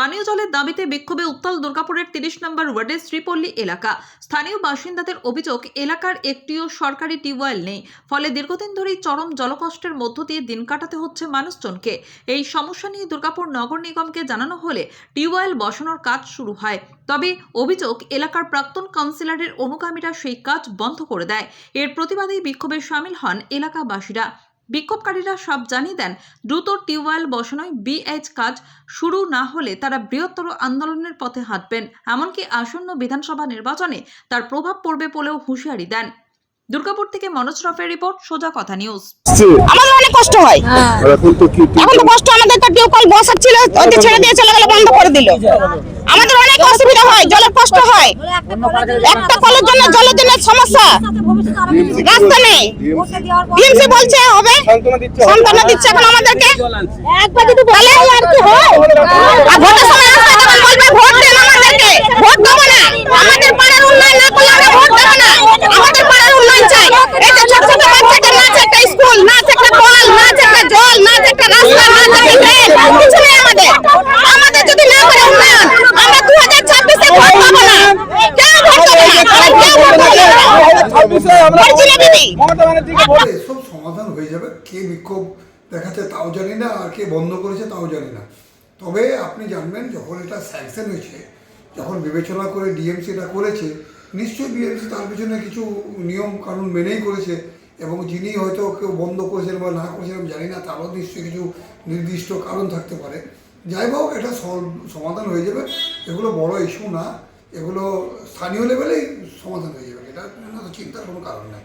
পানীয় জলের দাবিতে বিক্ষোভে উত্তাল দুর্গাপুরের তিরিশ নম্বর ওয়ার্ডের শ্রীপল্লী এলাকা। স্থানীয় বাসিন্দাদের অভিযোগ, এলাকার একটিও সরকারি টিউবওয়েল নেই। ফলে দীর্ঘদিন ধরেই চরম জলকষ্টের মধ্য দিয়ে দিন কাটাতে হচ্ছে মানুষজনকে। এই সমস্যা নিয়ে দুর্গাপুর নগর নিগমকে জানানো হলে টিউবওয়েল বসানোর কাজ শুরু হয়। তবে অভিযোগ, এলাকার প্রাক্তন কাউন্সিলরের অনুগামীরা সেই কাজ বন্ধ করে দেয়। এর প্রতিবাদেই বিক্ষোভে সামিল হন এলাকাবাসীরা। বিক্ষোভকারীরা সব জানিয়ে দেন, দ্রুত টিউবওয়েল বসানোয় বিএইচ কাজ শুরু না হলে তারা বৃহত্তর আন্দোলনের পথে হাঁটবেন। এমনকি আসন্ন বিধানসভা নির্বাচনে তার প্রভাব পড়বে বলেও হুঁশিয়ারি দেন। দুর্গাপুর থেকে মনোজ রফের রিপোর্ট, সোজা কথা নিউজ। আমাদের অনেক কষ্ট হয়। এখন তো কষ্ট, আমাদের তো ছেড়ে দিয়ে চলে গেল, বন্ধ করে দিল। আমাদের অনেক অসুবিধা হয়, জলের কষ্ট হয়। একটা কলের জন্য জলের জন্য সমস্যা। রাস্তা নেই। টিএমসি বলছে হবে, সান্ত্বনা দিচ্ছে এখন আমাদেরকে। আর কি হয় আর ভোটের সময় আসবে তখন বলবে ভোট দেন আমাদেরকে ভোট দেবো না আমাদের পাড়ার উন্নয়ন না করলে আমরা ভোট দেবো না আমাদের পাড়ার উন্নয়ন চাই এই যে ছোট ছোট বাচ্চাদের না আছে একটা স্কুল না আছে একটা কল না আছে একটা জল তাও জানি না আর কে বন্ধ করেছে তাও জানি না তবে আপনি জানবেন যখন এটা স্যাংশন হয়েছে যখন বিবেচনা করে ডিএমসি এটা করেছে নিশ্চয়ই ডিএমসি তার পিছনে কিছু নিয়ম কানুন মেনেই করেছে এবং যিনি হয়তো কেউ বন্ধ করেছেন বা না করেছেন, আমি জানি না, তারও নিশ্চয়ই কিছু নির্দিষ্ট কারণ থাকতে পারে। যাই হোক, এটা সমাধান হয়ে যাবে। এগুলো বড় ইস্যু না। এগুলো স্থানীয় লেভেলেই সমাধান হয়ে যাবে। এটা চিন্তার কোনো কারণ নেই।